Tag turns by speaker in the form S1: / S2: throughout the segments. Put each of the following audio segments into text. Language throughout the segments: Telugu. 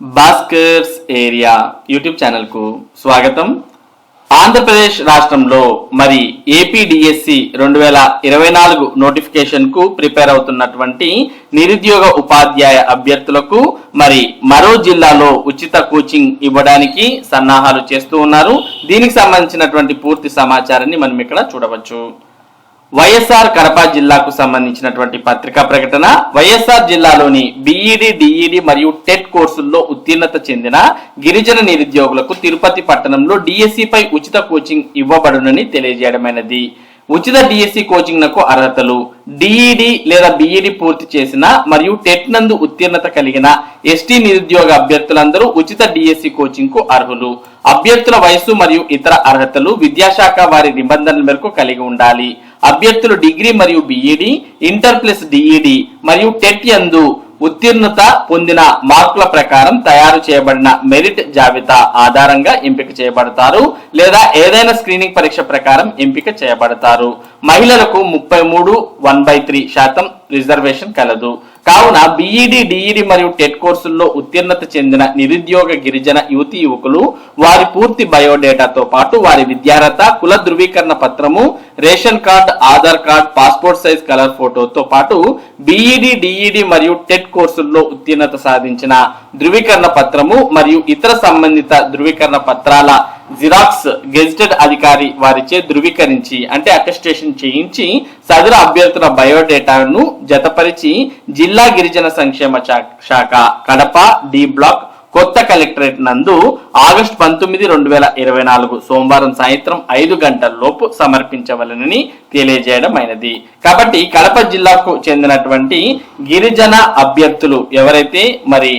S1: భాస్కర్స్ ఏరియా యూట్యూబ్ ఛానల్కు స్వాగతం. ఆంధ్రప్రదేశ్ రాష్ట్రంలో మరి ఏపీడిఎస్సి రెండు వేల ఇరవై నాలుగు నోటిఫికేషన్కు ప్రిపేర్ అవుతున్నటువంటి నిరుద్యోగ ఉపాధ్యాయ అభ్యర్థులకు మరి మరో జిల్లాలో ఉచిత కోచింగ్ ఇవ్వడానికి సన్నాహాలు చేస్తూ ఉన్నారు. దీనికి సంబంధించినటువంటి పూర్తి సమాచారాన్ని మనం ఇక్కడ చూడవచ్చు. వైఎస్ఆర్ కడప జిల్లాకు సంబంధించినటువంటి పత్రికా ప్రకటన వైఎస్ఆర్ జిల్లాలోని బిఈడి డిఈడి మరియు టెట్ కోర్సుల్లో ఉత్తీర్ణత చెందిన గిరిజన నిరుద్యోగులకు తిరుపతి పట్టణంలో డిఎస్సి పై ఉచిత కోచింగ్ ఇవ్వబడునని తెలియజేయడమైనది. ఉచిత డిఎస్సి కోచింగ్ నకు అర్హతలు. డిఈడి లేదా బిఈడి పూర్తి చేసిన మరియు టెట్ నందు ఉత్తీర్ణత కలిగిన ఎస్టీ నిరుద్యోగ అభ్యర్థులందరూ ఉచిత డిఎస్సి కోచింగ్కు అర్హులు. అభ్యర్థుల వయసు మరియు ఇతర అర్హతలు విద్యాశాఖ వారి నిబంధనల మేరకు కలిగి ఉండాలి. అభ్యర్థులు డిగ్రీ మరియు బిఈడి ఇంటర్ ప్లస్ డిఈడి మరియు టెట్ యందు ఉత్తీర్ణత పొందిన మార్కుల ప్రకారం తయారు చేయబడిన మెరిట్ జాబితా ఆధారంగా ఎంపిక చేయబడతారు లేదా ఏదైనా స్క్రీనింగ్ పరీక్ష ప్రకారం ఎంపిక చేయబడతారు. మహిళలకు ముప్పై మూడు వన్ బై త్రీ శాతం రిజర్వేషన్ కలదు. కావున బిఈడి డిఈడి మరియు టెట్ కోర్సుల్లో ఉత్తీర్ణత చెందిన నిరుద్యోగ గిరిజన యువతి యువకులు వారి పూర్తి బయోడేటాతో పాటు వారి విద్యార్హత కుల ధృవీకరణ పత్రము ration card Aadhaar card passport size colour ఫోటోతో పాటు బిఈడి డిఈడి మరియు టెట్ కోర్సుల్లో ఉత్తీర్ణత సాధించిన ధృవీకరణ పత్రము మరియు ఇతర సంబంధిత ధృవీకరణ పత్రాల జిరాక్స్ గెజిటెడ్ అధికారి వారిచే ధృవీకరించి అంటే అటెస్టేషన్ చేయించి సదరు అభ్యర్థుల బయోడేటాను జతపరిచి జిల్లా గిరిజన సంక్షేమ శా- శాఖ కడప డి బ్లాక్ కొత్త కలెక్టరేట్ నందు ఆగస్టు పంతొమ్మిది రెండు వేల ఇరవై నాలుగు సోమవారం సాయంత్రం ఐదు గంటల లోపు సమర్పించవలనని తెలియజేయడం అయినది కాబట్టి కడప జిల్లాకు చెందినటువంటి గిరిజన అభ్యర్థులు ఎవరైతే మరి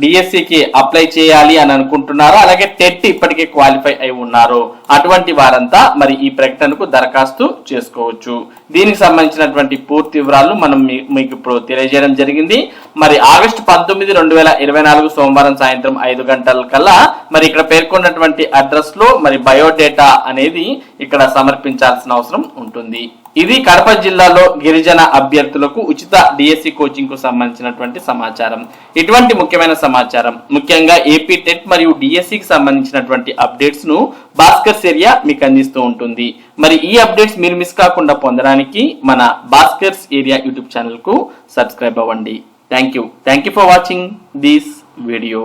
S1: డిఎస్సికి అప్లై చేయాలి అని అనుకుంటున్నారో అలాగే టెట్ ఇప్పటికే క్వాలిఫై అయి ఉన్నారో. అటువంటి వారంతా మరి ఈ ప్రకటనకు దరఖాస్తు చేసుకోవచ్చు. దీనికి సంబంధించినటువంటి పూర్తి వివరాలు మనం మీకు ఇప్పుడు తెలియజేయడం జరిగింది. మరి ఆగస్టు పంతొమ్మిది రెండు వేల ఇరవై నాలుగు సోమవారం సాయంత్రం ఐదు గంటల కల్లా మరి ఇక్కడ పేర్కొన్నటువంటి అడ్రస్లో మరి బయోడేటా అనేది ఇక్కడ సమర్పించాల్సిన అవసరం ఉంటుంది. ఇది కడప జిల్లాలో గిరిజన అభ్యర్థులకు ఉచిత డిఎస్సి కోచింగ్కు సంబంధించినటువంటి సమాచారం. ఇటువంటి ముఖ్యమైన సమాచారం. ముఖ్యంగా ఏపీ టెట్ మరియు డిఎస్సి కి సంబంధించినటువంటి అప్డేట్స్ను భాస్కర్స్ ఏరియా మీకు అందిస్తూ ఉంటుంది. మరి ఈ అప్డేట్స్ మీరు మిస్ కాకుండా పొందడానికి మన భాస్కర్స్ ఏరియా యూట్యూబ్ ఛానల్కు సబ్స్క్రైబ్ అవ్వండి. Thank you thank you for watching this video